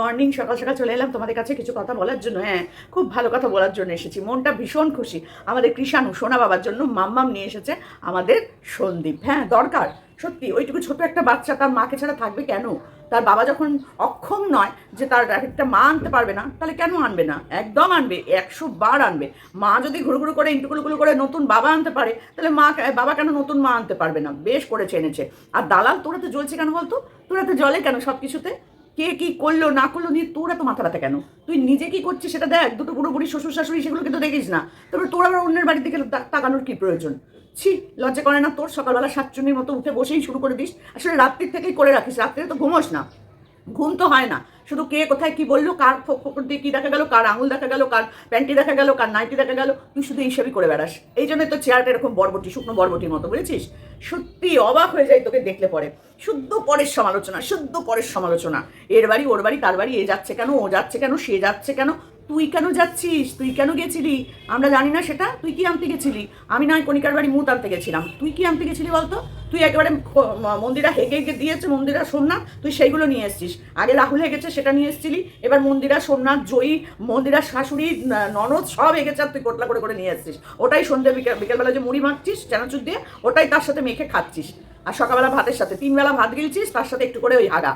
Morning সকাল সকাল চলে এলাম তোমাদের কাছে কিছু কথা বলার জন্য। হ্যাঁ খুব ভালো কথা বলার জন্য এসেছি। মনটা ভীষণ খুশি। আমাদের কৃষাণু সোনা বাবার জন্য মাম্মাম নিয়ে এসেছে আমাদের সন্দীপ। হ্যাঁ দরকার, সত্যি, ওইটুকু ছোট একটা বাচ্চা তার মাকে ছাড়া থাকবে কেন? তার বাবা যখন অক্ষম নয় যে তার একটা মা আনতে পারবে না, তাহলে কেন আনবে না? একদম আনবে, একশো বার আনবে। মা যদি ঘুরু ঘুরু করে ইন্টুকুলুকুলু করে নতুন বাবা আনতে পারে, তাহলে মা বাবা কেন নতুন মা আনতে পারবে না? বেশ করেছে এনেছে। আর দালাল তোরা তো জ্বলছে কেন বলতো? তোরা তো জলে কেন সব কিছুতে কে কি করল, না করল, নিয়ে তোর এত মাথা ব্যথা কেন? তুই নিজে কি করছিস সেটা দেখ, দুটো পুরোপুরি শ্বশুর শাশুড়ি সেগুলো কিন্তু দেখিস না। তারপর তোর আবার অন্যের বাড়ি থেকে তাকানোর কি প্রয়োজন? ছি, লজ্জা করে না তোর? সকালবেলা সাতজনের মতো উঠে বসেই শুরু করে দিস। আসলে রাত্রির থেকেই করে রাখিস, রাত্রে তো ঘুমোস না। ঘুম তো হয় না। শুধু কে কোথায় কি বলল, কার ফোকর দিয়ে কি দেখা গেলো, কার আঙুল দেখা গেল, কার প্যান্টি দেখা গেলো, কার নাইটি দেখা গেল, তুই শুধু এইসবই করে বেড়াস। এই জন্য তো চেয়ারটা এরকম বরবটি, শুকনো বরবটির মতো, বুঝেছিস? সত্যি অবাক হয়ে যায় তোকে দেখলে পরে। শুদ্ধ পরের সমালোচনা, শুদ্ধ পরের সমালোচনা। এর বাড়ি, ওর বাড়ি, তার বাড়ি, এ যাচ্ছে কেন, ও যাচ্ছে কেন, সে যাচ্ছে কেন তুই কেন যাচ্ছিস? তুই কেন গেছিলি? আমরা জানি না সেটা। তুই কি আনতে গেছিলি? আমি নয় কণিকার বাড়ি মুত আনতে গেছিলাম। তুই কি আনতে গেছিলি বলতো? তুই একেবারে মন্দিরা হেগে হেগে দিয়েছে, মন্দিরা সোমনাথ, তুই সেইগুলো নিয়ে এসছিস। আগে রাহুল হেগেছে, সেটা নিয়ে এসছিলি। এবার মন্দিরা সোমনাথ, জয়ী, মন্দিরা শাশুড়ি ননদ সব হেগেছে আর তুই কোটলা করে করে নিয়ে এসছিস। ওটাই সন্ধ্যে বিকেল, বিকেলবেলা যে মুড়ি মাখছিস, চানাচুর দিয়ে, ওটাই তার সাথে মেখে খাচ্ছিস। আর সকালবেলা ভাতের সাথে। তিনবেলা ভাত গিলছিস, তার সাথে একটু করে ওই আগা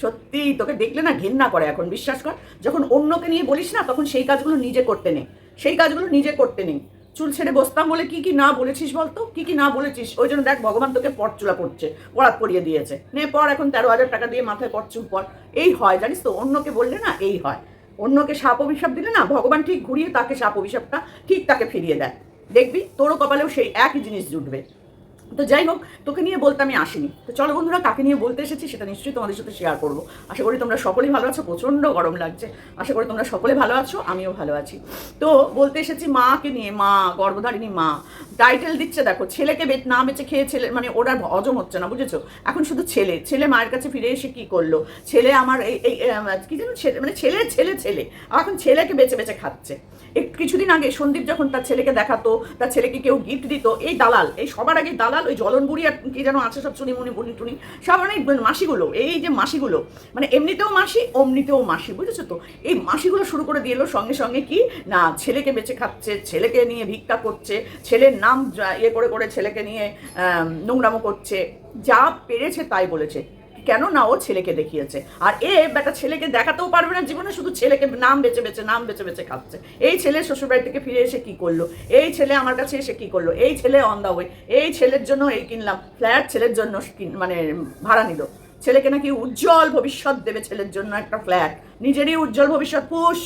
সত্যি তোকে দেখলে না ঘেন্না করে এখন, বিশ্বাস কর। যখন অন্যকে নিয়ে বলিস না, তখন সেই কাজগুলো নিজে করতে নেই সেই কাজগুলো নিজে করতে নেই চুল ছেড়ে বসতাম বলে কি কি না বলেছিস বলতো? কি কি না বলেছিস? ওই জন্য দেখ, ভগবান তোকে পট চুলা করছে পড়াত পরিয়ে দিয়েছে। নে, পর এখন তেরো হাজার টাকা দিয়ে মাথায় পট চুল পর। এই হয়, জানিস তো, অন্যকে বললে না এই হয়। অন্যকে সাপ অভিশাপ দিলে না, ভগবান ঠিক ঘুরিয়ে তাকে সাপ অভিশাপটা ঠিক তাকে ফিরিয়ে দেয়। দেখবি, তোরও কপালেও সেই একই জিনিস জুটবে। তো যাই হোক, তোকে নিয়ে বলতে আমি আসিনি। তো চলো বন্ধুরা কাকে নিয়ে বলতে এসেছি, সেটা নিশ্চয়ই তোমাদের সাথে শেয়ার করব। আশা করি তোমরা সকলেই ভালো আছো, প্রচণ্ড গরম লাগছে। আশা করি তোমরা সকলে ভালো আছো, আমিও ভালো আছি। তো বলতে এসেছি মাকে নিয়ে, মা, গর্ভধারিণী মা। টাইটেল দিচ্ছে দেখো, ছেলেকে না বেঁচে খেয়ে ছেলে মানে ওরা হজম হচ্ছে না, বুঝেছ? এখন শুধু ছেলে ছেলে মায়ের কাছে ফিরে এসে কি করল? ছেলে আমার এই কি যেন ছেলে মানে ছেলে ছেলে ছেলে। এখন ছেলেকে বেঁচে বেঁচে খাচ্ছে। একটু কিছুদিন আগে সন্দীপ যখন তার ছেলেকে দেখাতো, তার ছেলেকে কেউ গিফট দিত, এই দালাল, এই সবার আগে দালাল ওই জলন বুড়ি আর কি যেন আছে সব চুনিমুনি বুনি টুনি, সব মানে মাসিগুলো, এই যে মাসিগুলো মানে এমনিতেও মাসি, অমনিতেও মাসি, বুঝেছ তো? এই মাসিগুলো শুরু করে দিয়ে সঙ্গে সঙ্গে কি? না, ছেলেকে বেঁচে খাচ্ছে, ছেলেকে নিয়ে ভিক্ষা করছে, ছেলের নাম ইয়ে করে করে ছেলেকে নিয়ে নোংরামো করছে, যা পেরেছে তাই বলেছে। কেন না ও ছেলেকে দেখিয়েছে? আর এ বেটা ছেলেকে দেখাতেও পারবে না জীবনে, শুধু ছেলেকে নাম বেছে বেছে, নাম বেছে বেছে খাচ্ছে। এই ছেলে শ্বশুরবাড়ি থেকে ফিরে এসে কি করল? এই ছেলে আমার কাছে এসে কি করল? এই ছেলে অন দা ওয়ে এই ছেলের জন্য এই কিনলাম। ফ্ল্যাট ছেলের জন্য মানে ভাড়া নিল। ছেলেকে নাকি উজ্জ্বল ভবিষ্যৎ দেবে ছেলের জন্য একটা ফ্ল্যাট। নিজেরই উজ্জ্বল ভবিষ্যৎ পুষ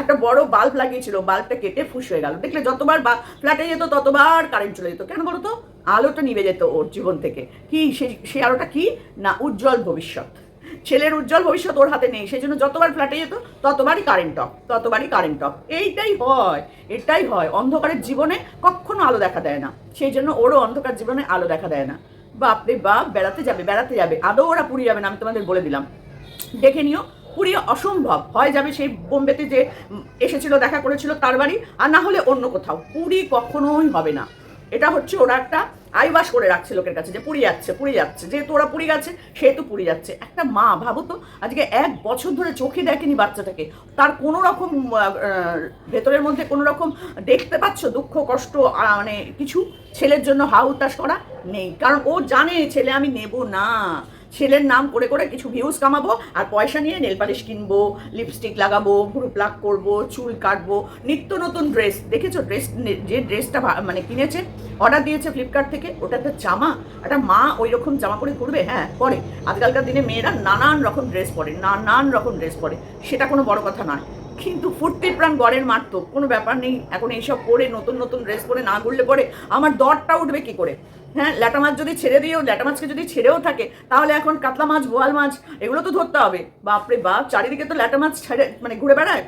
একটা বড় বাল্ব লাগিয়েছিল বাল্বটা কেটে ফুস হয়ে গেল। দেখলে যতবার ফ্ল্যাটে যেত, ততবার কারেন্ট চলে যেত। কেন বলতো? আলোটা নিভে যেত ওর জীবন থেকে। কি সেই আলোটা কি? না, উজ্জ্বল ভবিষ্যৎ। ছেলের উজ্জ্বল ভবিষ্যৎ ওর হাতে নেই। সেই জন্য যতবার ফ্ল্যাটে যেত, ততবারই কারেন্ট অফ ততবারই কারেন্ট অফ এইটাই হয়, এটাই হয়। অন্ধকারের জীবনে কখনো আলো দেখা দেয় না। সেই জন্য ওরও অন্ধকার জীবনে আলো দেখা দেয় না। বাপরে বাপ, বেড়াতে যাবে বেড়াতে যাবে। আদৌ ওরা পুরী যাবে না, আমি তোমাদের বলে দিলাম। দেখে নিও পুরী অসম্ভব। হয় যাবে সেই বোম্বেতে যে এসেছিল, দেখা করেছিল তার বাড়ি, আর না হলে অন্য কোথাও। পুরী কখনোই হবে না। এটা হচ্ছে ওরা একটা আইবাস করে রাখছে লোকের কাছে যে পুরী যাচ্ছে পুরী যাচ্ছে। যেহেতু ওরা পুরী গেছে, সেহেতু পুরী যাচ্ছে। একটা মা, ভাবো তো, আজকে এক বছর ধরে চোখে দেখেনি বাচ্চাটাকে। তার কোনো রকম ভেতরের মধ্যে কোনো রকম দেখতে পাচ্ছ? দুঃখ, কষ্ট মানে কিছু? ছেলের জন্য হা উতাস করা? নেই। কারণ ও জানে, ছেলে আমি নেব না। ছেলের নাম করে করে কিছু ভিউজ কামাবো আর পয়সা নিয়ে নেল পালিশ কিনবো লিপস্টিক লাগাবো ভুরু প্লাক করব, চুল কাটবো, নিত্য নতুন ড্রেস দেখেছ ড্রেস যে ড্রেসটা মানে কিনেছে অর্ডার দিয়েছে ফ্লিপকার্ট থেকে, ওটা একটা জামা। একটা মা ওই রকম জামা পরে ঘুরবে হ্যাঁ পরে। আজকালকার দিনে মেয়েরা নানান রকম ড্রেস পরে, নানান রকম ড্রেস পরে। সেটা কোনো বড় কথা নয়। কিন্তু ফুর্তির প্রাণ গড়ের মারতো কোনো ব্যাপার নেই। এখন এইসব পরে নতুন নতুন ড্রেস পরে না ঘুরলে পরে আমার দরটা উঠবে কি করে? হ্যাঁ ল্যাটা মাছ যদি ছেড়ে দিয়েও, ল্যাটা মাছকে যদি ছেড়েও থাকে, তাহলে এখন কাতলা মাছ, বোয়াল মাছ, এগুলো তো ধরতে হবে। বাপরে বাপ, চারিদিকে তো ল্যাটা মাছ ছেড়ে মানে ঘুরে বেড়ায়।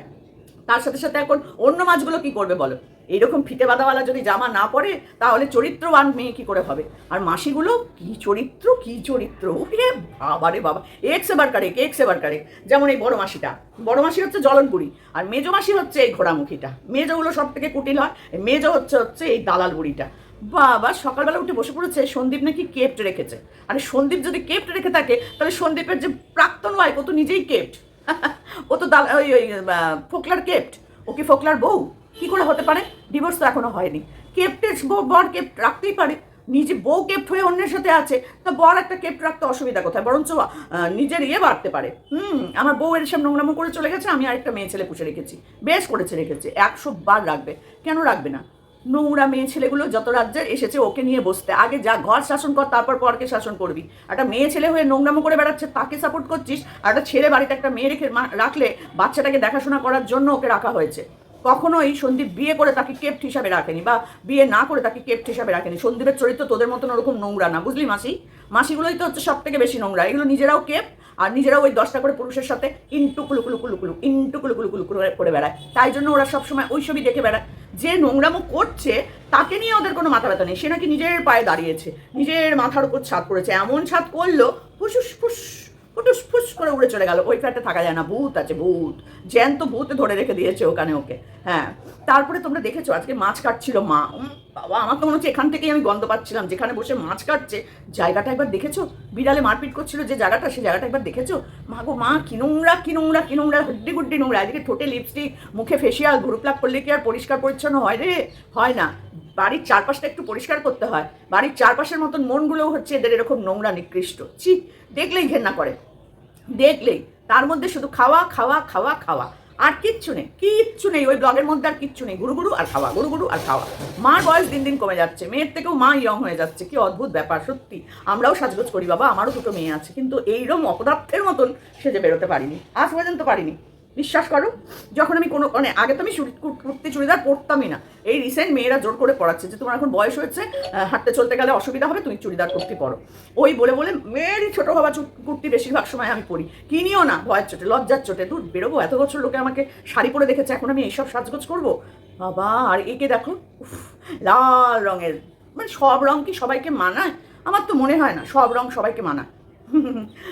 তার সাথে সাথে এখন অন্য মাছগুলো কি করবে বলো? এইরকম ফিতে বাঁধাওয়ালা যদি জামা না পরে, তাহলে চরিত্রবান মেয়ে কি করে হবে? আর মাসিগুলো, কি চরিত্র কি চরিত্র? ওরে বাবা রে বাবা। এক্স এবার কারেক, এক্স এবার কারেক। যেমন এই বড় মাসিটা। বড় মাসি হচ্ছে জলনপুরি, আর মেজো মাসি হচ্ছে এই ঘোড়ামুখীটা। মেজোগুলো সব থেকে কুটিল হয়, মেজো হচ্ছে হচ্ছে এই দালাল বুড়িটা বাবা, সকালবেলা উঠে বসে পড়েছে, সন্দীপ নাকি কেপ্ট রেখেছে। আরে সন্দীপ যদি কেপ্ট রেখে থাকে, তাহলে সন্দীপের যে প্রাক্তন ওয়াইফ ও তো নিজেই কেপ্ট ও তো দাল, ওই ওই ফোকলার কেপ্ট ও কি ফোকলার বউ? কি করে হতে পারে? ডিভোর্স তো এখনও হয়নি। কেপ্টের বর কেপ্ট রাখতেই পারে। নিজে বউ কেপ্ট হয়ে অন্যের সাথে আছে, তা বর একটা কেপ্ট রাখতে অসুবিধা কোথায়? বরঞ্চ নিজের ইয়ে বাড়তে পারে। হুম, আমার বউ এর সব নোংরামো করে চলে গেছে, আমি আরেকটা মেয়ে ছেলে পুষে রেখেছি। বেশ করেছে রেখেছে, একশো বার রাখবে। কেন রাখবে না? নোংরা মেয়ে ছেলেগুলো যত রাজ্যে এসেছে ওকে নিয়ে বসতে। আগে যা, ঘর শাসন কর, তারপর পরকে শাসন করবি। একটা মেয়ে ছেলে হয়ে নোংরামো করে বেড়াচ্ছে, তাকে সাপোর্ট করছিস? আর একটা ছেলে বাড়িতে একটা মেয়ে রেখে রাখলে বাচ্চাটাকে দেখাশোনা করার জন্য ওকে রাখা হয়েছে। কখনোই সন্দীপ বিয়ে করে তাকে কেপ্ট হিসাবে রাখেনি বা বিয়ে না করে তাকে কেপ্ট হিসাবে রাখেনি। সন্দীপের চরিত্র তোদের মতন ওরকম নোংরা না, বুঝলি মাসি? মাসিগুলোই তো হচ্ছে সব থেকে বেশি নোংরা। এগুলো নিজেরাও কেপ আর নিজেরাও ওই দশটা করে পুরুষের সাথে ইন্টু কুলু কুলু কুলু কুলু ইন্টু কুলু কুলু কুলু করে বেড়ায়। তাই জন্য ওরা সবসময় ওই ছবি দেখে বেড়ায়। যে নোংরামো করছে, তাকে নিয়ে ওদের কোনো মাথা ব্যথা নেই। সে নাকি নিজের পায়ে দাঁড়িয়েছে, নিজের মাথার উপর ছাদ পড়েছে। এমন ছাদ করল ফুসুস ফুস ফুটুস ফুস করে উড়ে চলে গেল। ওই ফ্ল্যাটে থাকা যায় না, ভূত আছে, ভূত। জ্যান্ত ভূত ধরে রেখে দিয়েছে ওখানে ওকে। হ্যাঁ তারপরে তোমরা দেখেছ, আজকে মাছ কাটছিল মা। বাবা, আমার তো মনে হচ্ছে এখান থেকেই আমি গন্ধ পাচ্ছিলাম, যেখানে বসে মাছ কাটছে। জায়গাটা একবার দেখেছ? বিড়ালে মারপিট করছিল যে জায়গাটা সেই জায়গাটা একবার দেখেছ? মা গো, মা, কি নোংরা কি নোংরা কি নোংরা, হুড্ডি গুড্ডি নোংরা। এদিকে ঠোঁটে লিপস্টিক মুখে ফেসিয়াল গ্রুপলাপ করলে কি আর পরিষ্কার পরিচ্ছন্ন হয় রে? হয় না। বাড়ির চারপাশটা একটু পরিষ্কার করতে হয়। বাড়ির চারপাশের মতন মনগুলোও হচ্ছে এদের এরকম নোংরা, নিকৃষ্ট। ছি, দেখলেই ঘেন্না করে। দেখলেই, তার মধ্যে শুধু খাওয়া খাওয়া খাওয়া খাওয়া। আর কিচ্ছু নেই কিচ্ছু নেই। ওই ব্লগের মধ্যে আর কিচ্ছু নেই। গুরু গুরু আর খাওয়া গুরু গুরু আর খাওয়া। মার বয়স দিন দিন কমে যাচ্ছে। মেয়ের থেকেও মা ইয়ং হয়ে যাচ্ছে। কি অদ্ভুত ব্যাপার, সত্যি। আমরাও সাজগোজ করি, বাবা। আমারও দুটো মেয়ে আছে। কিন্তু এইরকম অপদার্থের মতন সেজে বেরোতে পারিনি। আজ পর্যন্ত পারিনি। বিশ্বাস করো, যখন আমি কোনো মানে আগে তো আমি কুর্তি চুড়িদার পরতামই না। এই রিসেন্ট মেয়েরা জোর করে পড়াচ্ছে যে, তোমার এখন বয়স হয়েছে হাঁটতে চলতে গেলে অসুবিধা হবে, তুমি চুড়িদার কুর্তি পরো। ওই বলে বলে মেয়েরই ছোটো হওয়া কুর্তি বেশিরভাগ সময় আমি পরি। কিনিও না, ভয়ের চোটে, লজ্জার চোটে। দূর, বেরোবো, এত বছর লোকে আমাকে শাড়ি পরে দেখেছে, এখন আমি এইসব সাজগোজ করব? বাবা, আর একে দেখো লাল রঙের। মানে সব রং কি সবাইকে মানায়? আমার তো মনে হয় না, সব রং সবাইকে মানায়।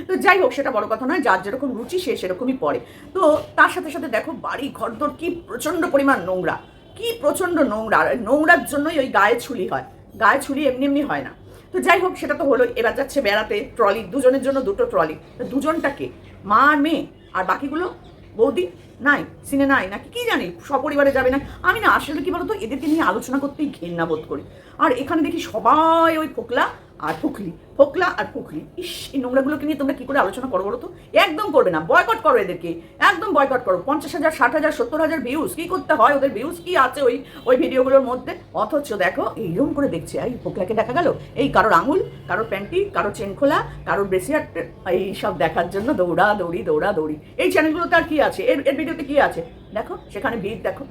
তো যাই হোক, সেটা বড় কথা নয়, যার যেরকম রুচি, সে সেরকমই পড়ে। তো তার সাথে সাথে দেখো, বাড়ি ঘর ঘরদোর, কি প্রচণ্ড পরিমাণ নোংরা। কি প্রচণ্ড নোংরা নোংরার জন্যই ওই গায়ে ছুলি হয়। গায়ে ছুলি এমনি এমনি হয় না। তো যাই হোক, সেটা তো হলো এবার যাচ্ছে বেড়াতে, ট্রলি, দুজনের জন্য দুটো ট্রলি। তো দুজনটাকে মা আর মেয়ে। আর বাকিগুলো? বৌদি? নাই, সিনে নাই, নাকি কি জানি, সপরিবারে যাবে না। আমি না, আসলে কি বলতো, এদেরকে নিয়ে আলোচনা করতেই ঘেন্না বোধ করি। আর এখানে দেখি সবাই ওই ফোকলা আর ফুকলি ফোকলা আর ফুকলি ইস, এই নোংরাগুলোকে নিয়ে তোমরা কি করে আলোচনা করো বলো তো? একদম করবে না বয়কট করো এদেরকে, একদম বয়কট করো। পঞ্চাশ হাজার, ষাট হাজার, সত্তর হাজার ভিউজ কি করতে হয়? ওদের ভিউজ কি আছে ওই ওই ভিডিওগুলোর মধ্যে? অথচ দেখো এইরকম করে দেখছে, এই ফোকলাকে দেখা গেল? এই কারোর আঙুল, কারোর প্যান্টি কারোর চেন খোলা, কারোর ব্রেসিয়ার এই সব দেখার জন্য দৌড়া দৌড়ি দৌড়া দৌড়ি এই চ্যানেলগুলোতে আর কি আছে? এর এর ভিডিওতে কি আছে? দেখো, সেখানে ভিড়, দেখো।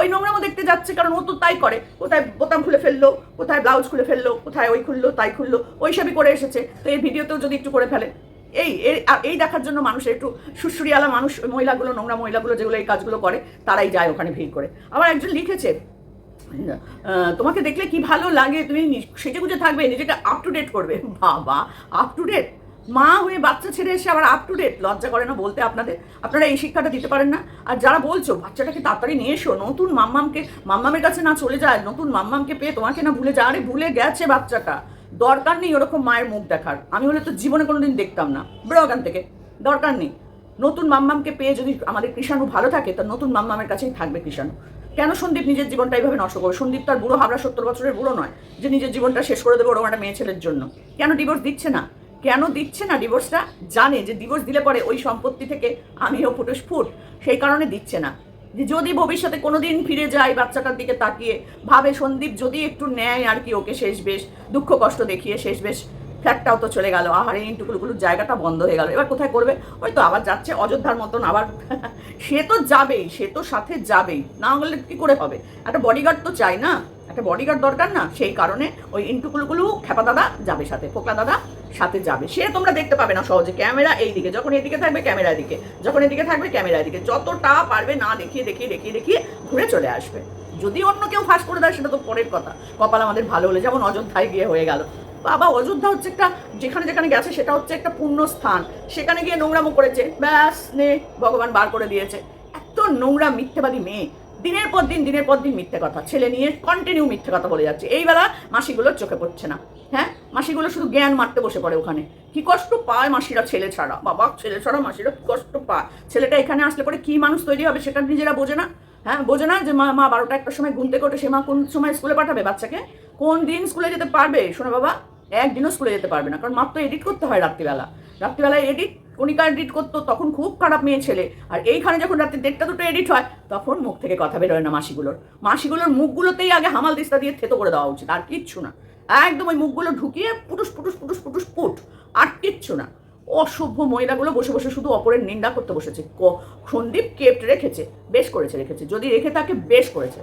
ওই নোংরামো দেখতে যাচ্ছে, কারণ ও তো তাই করে। কোথায় বোতাম খুলে ফেলল, কোথায় ব্লাউজ খুলে ফেলল, কোথায় ওই খুললো, তাই খুললো, ওই সবই করে এসেছে। তো এই ভিডিওতেও যদি একটু করে ফেলে। এই এই দেখার জন্য মানুষের একটু সুশ্রুরিয়ালা মানুষ মহিলাগুলো, নোংরা মহিলাগুলো যেগুলো এই কাজগুলো করে, তারাই যায় ওখানে ভিড় করে। আবার একজন লিখেছে তোমাকে দেখলে কি ভালো লাগে? তুমি সেজে গুজে থাকবে, নিজেকে আপ টু ডেট করবে। বাবা আপ টু ডেট মা হয়ে বাচ্চা ছেড়ে এসে আবার আপ টু ডেট লজ্জা করে না বলতে আপনাদের? আপনারা এই শিক্ষাটা দিতে পারেন না? আর যারা বলছো, বাচ্চাটাকে তাড়াতাড়ি নিয়ে এসো, নতুন মাম্মামকে, মাম্মামের কাছে না চলে যায়, নতুন মাম্মামকে পেয়ে তোমাকে না ভুলে যায়, আরে ভুলে গেছে বাচ্চাটা। দরকার নেই ওরকম মায়ের মুখ দেখার। আমি হলে তো জীবনে কোনোদিন দেখতাম না। বেরো ওখান থেকে। দরকার নেই। নতুন মাম্মামকে পেয়ে যদি আমাদের কৃষাণু ভালো থাকে, তো নতুন মাম্মামের কাছেই থাকবে কৃষাণু। কেন সন্দীপ নিজের জীবনটা এইভাবে নষ্ট করবে? সন্দীপ তার বুড়ো হাবড়া সত্তর বছরের বুড়ো নয়, যে নিজের জীবনটা শেষ করে দেবে ওরকম একটা মেয়ে ছেলের জন্য। কেন ডিভোর্স দিচ্ছে না? কেন দিচ্ছে না ডিভোর্সটা জানে যে ডিভোর্স দিলে পরে ওই সম্পত্তি থেকে আমিও ফুটুস ফুট। সেই কারণে দিচ্ছে না। যে যদি ভবিষ্যতে কোনোদিন ফিরে যায় বাচ্চাটার দিকে তাকিয়ে, ভাবে সন্দীপ যদি একটু নেয় আর কি ওকে শেষ বেশ, দুঃখ কষ্ট দেখিয়ে শেষ বেশ, ফ্ল্যাটটাও তো চলে গেল। আহারে, এই টুকুলুকুলুর জায়গাটা বন্ধ হয়ে গেল। এবার কোথায় করবে? ওই তো আবার যাচ্ছে অযোধ্যার মতন আবার সে তো যাবেই, সে তো সাথে যাবেই। না হলে কী করে হবে? একটা বডিগার্ড তো চাই না? একটা বডিগার্ড দরকার না, সেই কারণে ওই ইন্টুকুলুকুলু খেপা দাদা যাবে সাথে, ফোকলা দাদা সাথে যাবে। সে তোমরা দেখতে পাবে না সহজে, ক্যামেরা এইদিকে, যখন এদিকে থাকবে ক্যামেরা এদিকে, যখন এদিকে থাকবে ক্যামেরা এদিকে, যতটা পারবে না দেখিয়ে দেখিয়ে দেখিয়ে দেখিয়ে ঘুরে চলে আসবে। যদি অন্য কেউ ফাঁস করে দেয়, সেটা তো পরের কথা। কপাল আমাদের ভালো হলে, যেমন অযোধ্যায় গিয়ে হয়ে গেল। বাবা, অযোধ্যা হচ্ছে একটা, যেখানে যেখানে গেছে, সেটা হচ্ছে একটা পূর্ণ স্থান। সেখানে গিয়ে নোংরামো করেছে। ব্যাস, নে, ভগবান বার করে দিয়েছে। এত নোংরা মিথ্যেবাদী মেয়ে। দিনের পর দিন, দিনের পর দিন মিথ্যে কথা। ছেলে নিয়ে কন্টিনিউ মিথ্যে কথা বলে যাচ্ছে। এইবেলা মাসিগুলোর চোখে পড়ছে না। হ্যাঁ? মাসিগুলো শুধু জ্ঞান মারতে বসে পড়ে ওখানে। কি কষ্ট পায় মাসিরা ছেলে ছাড়া। বাবা, ছেলে ছাড়া মাসিরা কি কষ্ট পায়? ছেলেটা এখানে আসলে পরে কি মানুষ তৈরি হবে সেটা নিজেরা বোঝে না। হ্যাঁ? বোঝে না যে মা মা বারোটা একটা সময় ঘুমতে করে সে মা কোন সময় স্কুলে পাঠাবে বাচ্চাকে? কোন দিন স্কুলে যেতে পারবে? শোনো বাবা, একদিনও স্কুলে যেতে পারবে না। কারণ মাত্র এডিট করতে হয় রাত্রিবেলা। রাত্রিবেলায় এডিট কণিকা এডিট করতো? তখন খুব খারাপ মেয়ে ছেলে। আর এইখানে যখন রাত্রি দেড়টা দুটো এডিট হয়, তখন মুখ থেকে কথা বেরোয় না মাসিগুলোর। মাসিগুলোর মুখগুলোতেই আগে হামাল দিস্তা দিয়ে থেতো করে দেওয়া উচিত, আর কিচ্ছু না। একদম ওই মুখগুলো ঢুকিয়ে পুটুস পুটুস পুটুস পুটুস, পুট, আর কিচ্ছু না। অসভ্য মহিলাগুলো বসে বসে শুধু অপরের নিন্দা করতে বসেছে। সন্দীপ কেপ্ট রেখেছে, বেশ করেছে রেখেছে। যদি রেখে থাকে, বেশ করেছে।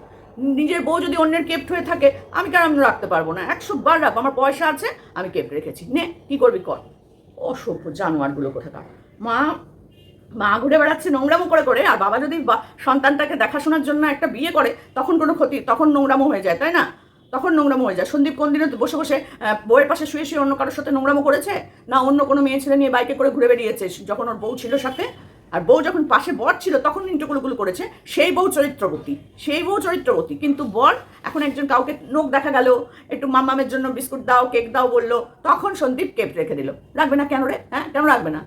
নিজের বউ যদি অন্যের কেপ্ট হয়ে থাকে, আমি কেন রাখতে পারব না। একশো বার রাখব, আমার পয়সা আছে, আমি কেপ্ট রেখেছি। নে, কি করবি কর। অসভ্য জানোয়ারগুলো কোথাকার। মা মা ঘুরে বেড়াচ্ছে নোংরামো করে করে, আর বাবা যদি সন্তানটাকে দেখাশোনার জন্য একটা বিয়ে করে, তখন কোনো ক্ষতি, তখন নোংরামো হয়ে যায়, তাই না? তখন নোংরামো হয়ে যায়। সন্দীপ কোন দিনে বসে বসে বউয়ের পাশে শুয়ে শুয়ে অন্য কারোর সাথে নোংরামো করেছে? না অন্য কোনো মেয়ে ছেলে নিয়ে বাইকে করে ঘুরে বেরিয়েছে যখন ওর বউ ছিল সাথে? আর বউ যখন পাশে বর ছিল, তখন ইন্টুকুলুকুলু করেছে। সেই বউ চরিত্রবতী, সেই বউ চরিত্রবতী, কিন্তু বর এখন একজন কাউকে নোখ দেখা গেল, একটু মামামের জন্য বিস্কুট দাও, কেক দাও বলল, তখন সন্দীপ কেপ রেখে দিল। রাখবে না কেন রে? হ্যাঁ কেন রাখবে না?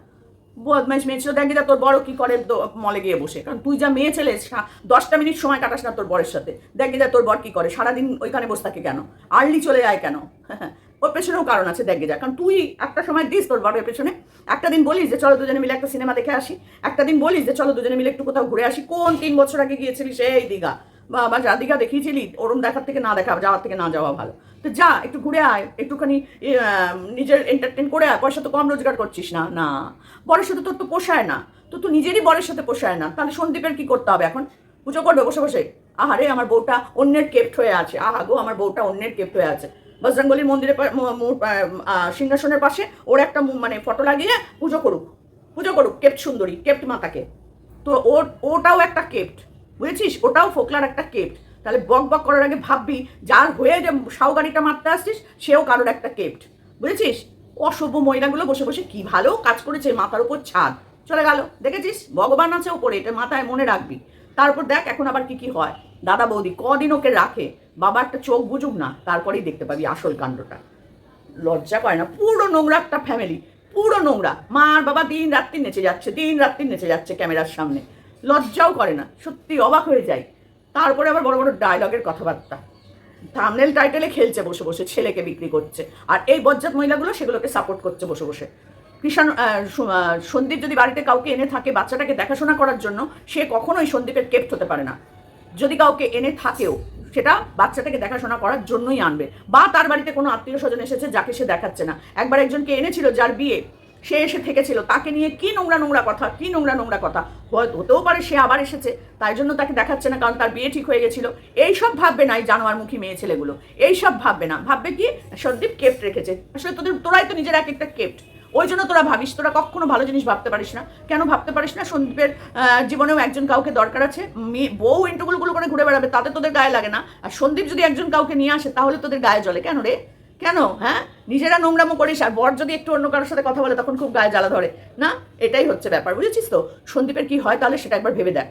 বদমাইশ মেয়ে ছিল দেখি তোর বড় কি করে মলে গিয়ে বসে। কারণ তুই যা মেয়ে ছেলে দশটা মিনিট সময় কাটাস না তোর বরের সাথে। দেখি তোর বর কি করে, সারাদিন ওইখানে বসে থাকে কেন? আর্লি চলে যায় কেন? ওর পেছনেও কারণ আছে দেখে যা। কারণ তুই একটা সময় দিস তোর বরের পেছনে। একটা দিন বলিস যে, চলো দুজনে মিলে একটা সিনেমা দেখে আসি। একটা দিন বলিস যে, চলো দুজনে মিলে একটু কোথাও ঘুরে আসি। কোন তিন বছর আগে গিয়েছিলি সেই দীঘা? বা যা দীঘা দেখিয়েছিলি ওরম দেখার থেকে না দেখা, যাওয়ার থেকে না যাওয়া ভালো। তো যা, একটু ঘুরে আয়, একটুখানি নিজের এন্টারটেন করে আয়, পয়সা তো কম রোজগার করছিস না না। বরের সাথে তোর তো পোষায় না, তো তুই নিজেরই বরের সাথে পোষায় না, তাহলে সন্দীপের কি করতে হবে এখন? পুজো করবে বসে বসে। আহারে, আমার বউটা অন্যের কেপ্ট হয়ে আছে। আহা গো, আমার বউটা অন্যের কেপ্ট হয়ে আছে। বজরঙ্গলির মন্দিরের সিংহাসনের পাশে ওর একটা মানে ফটো লাগিয়ে পুজো করুক। পুজো করুক কেপ্ট সুন্দরী কেপ্ট মাতাকে। তো ওটাও একটা কেপ্ট বুঝেছিস? ওটাও ফোকলার একটা কেপ্ট তাহলে বক বক করার আগে ভাববি, যার হয়ে যে সাউ গাড়িটা মারতে আসছিস, সেও কারোর একটা কেপ্ট বুঝেছিস? অসভ্য মহিলাগুলো বসে বসে কি ভালো কাজ করেছে মাথার উপর ছাদ। চলে গেল। দেখেছিস? ভগবান আছে ওপরে এটা মাথায় মনে রাখবি। তারপর দেখ এখন আবার কি কি হয়। দাদা বৌদি কদিন ওকে রাখে, বাবা একটা চোখ বুঝুক না, তারপরেই দেখতে পাবি আসল কাণ্ডটা। লজ্জা করে না? পুরো নোংরা একটা ফ্যামিলি পুরো নোংরা। মা আর বাবা দিন রাত্রি নেচে যাচ্ছে দিন রাত্রি নেচে যাচ্ছে ক্যামেরার সামনে। লজ্জাও করে না, সত্যি অবাক হয়ে যায়। তারপরে আবার বড় বড় ডায়লগের কথাবার্তা। থামনেল টাইটেলে খেলছে বসে বসে, ছেলেকে বিক্রি করছে। আর এই বজ্জাত মহিলাগুলো সেগুলোকে সাপোর্ট করছে বসে বসে। কৃষাণ সন্দীপ যদি বাড়িতে কাউকে এনে থাকে বাচ্চাটাকে দেখাশোনা করার জন্য, সে কখনোই সন্দীপের কেপ্ট হতে পারে না। যদি কাউকে এনে থাকেও, সেটা বাচ্চাটাকে দেখাশোনা করার জন্যই আনবে। বা তার বাড়িতে কোনো আত্মীয় স্বজন এসেছে যাকে সে দেখাচ্ছে না। একবার একজনকে এনেছিল যার বিয়ে সে এসে থেকেছিল। তাকে নিয়ে কি নোংরা নোংরা কথা, কি নোংরা নোংরা কথা। হতেও পারে সে আবার এসেছে, তাই জন্য তাকে দেখাচ্ছে না, কারণ তার বিয়ে ঠিক হয়ে গেছিল। এইসব ভাববে না এই জানোয়ারমুখী মেয়ে ছেলেগুলো। এইসব ভাববে না। ভাববে কি? সন্দীপ কেপ্ট রেখেছে। আসলে তোদের, তোরাই তো নিজের এক একটা কেপ্ট ওই জন্য তোরা ভাবিস, তোরা কখনো ভালো জিনিস ভাবতে পারিস না। কেন ভাবতে পারিস না? সন্দীপের জীবনেও একজন কাউকে দরকার আছে। মেয়ে- বউ ইন্টুগুলো করে ঘুরে বেড়াবে, তাতে তোদের গায়ে লাগে না। আর সন্দীপ যদি একজন কাউকে নিয়ে আসে, তাহলে তোদের গায়ে জলে। কেন রে? কেন? হ্যাঁ? নিজেরা নোংরামো করিস আর বর যদি একটু অন্য কারোর সাথে কথা বলে তখন খুব গায়ে জ্বালা ধরে। না, এটাই হচ্ছে ব্যাপার, বুঝেছিস তো? সন্দীপের কি হয় তাহলে সেটা একবার ভেবে দেখ।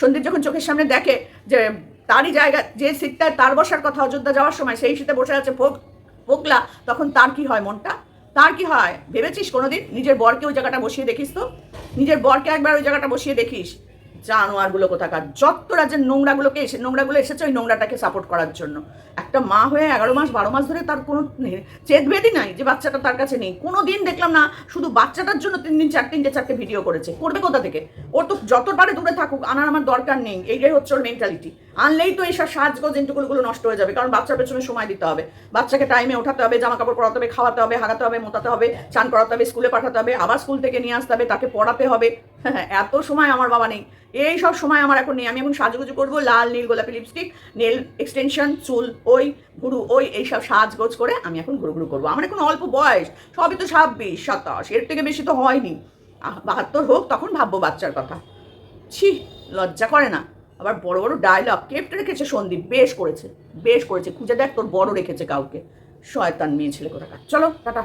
সন্দীপ যখন চোখের সামনে দেখে যে তারই জায়গা, যে সিটটায় তার বসার কথা অযোধ্যা যাওয়ার সময় সেই সিটে বসে আছে ফোক ফোকলা তখন তার কি হয় মনটা? তার কি হয়? ভেবেছিস কোনোদিন? নিজের বরকে ওই জায়গাটা বসিয়ে দেখিস তো? নিজের বরকে একবার ওই জায়গাটা বসিয়ে দেখিস। জানোয়ারগুলো কোথাকার? যত রাজ্যের নোংরাগুলোকে এসে, নোংরাগুলো এসেছে ওই নোংরাটাকে সাপোর্ট করার জন্য। একটা মা হয়ে এগারো মাস, বারো মাস ধরে তার কোনো চেতবেদি নাই যে বাচ্চাটা তার কাছে নেই। কোনো দিন দেখলাম না, শুধু বাচ্চাটার জন্য তিন দিন, চার তিনটে, চারটে ভিডিও করেছে। করবে কোথা থেকে? ওর তো যত পারে দূরে থাকুক, আনার আমার দরকার নেই। এইটাই হচ্ছে ওর মেন্টালিটি আনলেই তো এইসব সাজগোজ ইন্টুকুলগুলো নষ্ট হয়ে যাবে, কারণ বাচ্চার পেছনে সময় দিতে হবে। বাচ্চাকে টাইমে ওঠাতে হবে জামা কাপড় পরাতে হবে, খাওয়াতে হবে, হাগাতে হবে, মোতাতে হবে, চান করাতে হবে স্কুলে পাঠাতে হবে, আবার স্কুল থেকে নিয়ে আসতে হবে, তাকে পড়াতে হবে। হ্যাঁ এত সময় আমার বাবা নেই। এই সব সময় আমার এখন নেই। আমি এখন সাজগুজু করব, লাল, নীল, গোলাপি লিপস্টিক নেল এক্সটেনশন চুল ওই ঘুরু ওই, এইসব সাজগোজ করে আমি এখন ঘুরু ঘুরু করব। আমার এখন অল্প বয়স, সবই তো ছাব্বিশ, সাতাশ, এর থেকে বেশি তো হয়নি। বাহাত্তর হোক, তখন ভাববো বাচ্চার কথা। ছি, লজ্জা করে না। আবার বড় বড় ডায়লগ কেপ্টে রেখেছে সন্দীপ, বেশ করেছে বেশ করেছে। খুঁজে দেখ তোর বড় রেখেছে কাউকে। শয়তান মেয়ে ছেলে কোথাকার। চলো, টাটা।